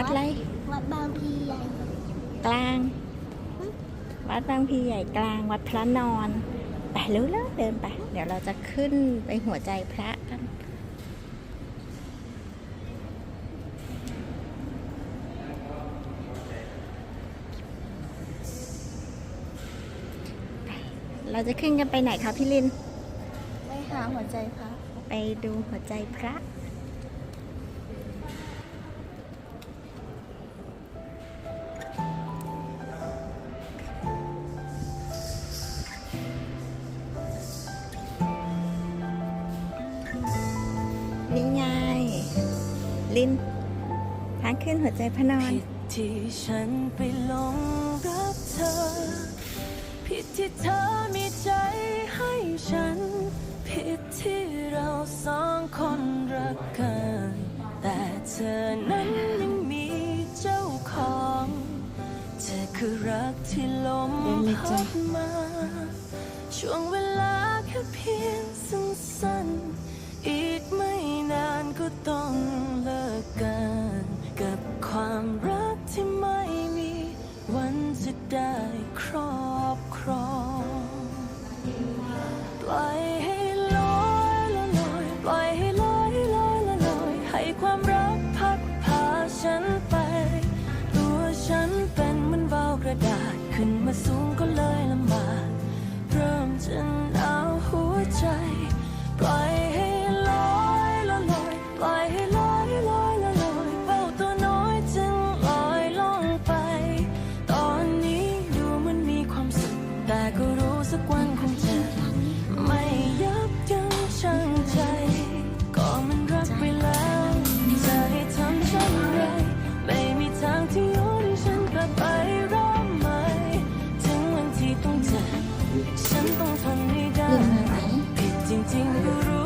วัดอะไร วัดบางพีใหญ่ กลาง วัดบางพีใหญ่กลาง วัดพระนอน ไปเร็วๆเดินไป เดี๋ยวเราจะขึ้นไปหัวใจพระกันเราจะขึ้นกันไปไหนคะพี่ลิน ไปหาหัวใจพระ ไปดูหัวใจพระ นี่ไงลินทางขึ้นหัวใจพนอนผิดที่ฉันไปลงรักเธอ ผิดที่เธอมีใจให้ฉัน ผิดที่เราสองคนรักกัน แต่เธอนั้นยังมีเจ้าของเธอคือรักที่ลมพัดมา ช่วงเวลาแค่เพียงสั้น ได้ครอบครองปล่อยให้ลอยละลอยปล่อยให้ลอยลอยละลอยให้ความ แต่ก็รู้สักวันคงจะไม่ยับยั้งชั่งใจ ก็มันรักไปแล้วจะให้ทำเช่นไรไม่มีทางที่โยนให้ฉันกลับไปรอบใหม่ถึงวันที่ต้องเจ็ฉันต้องทนให้ได้ผิดจริงๆก็รู้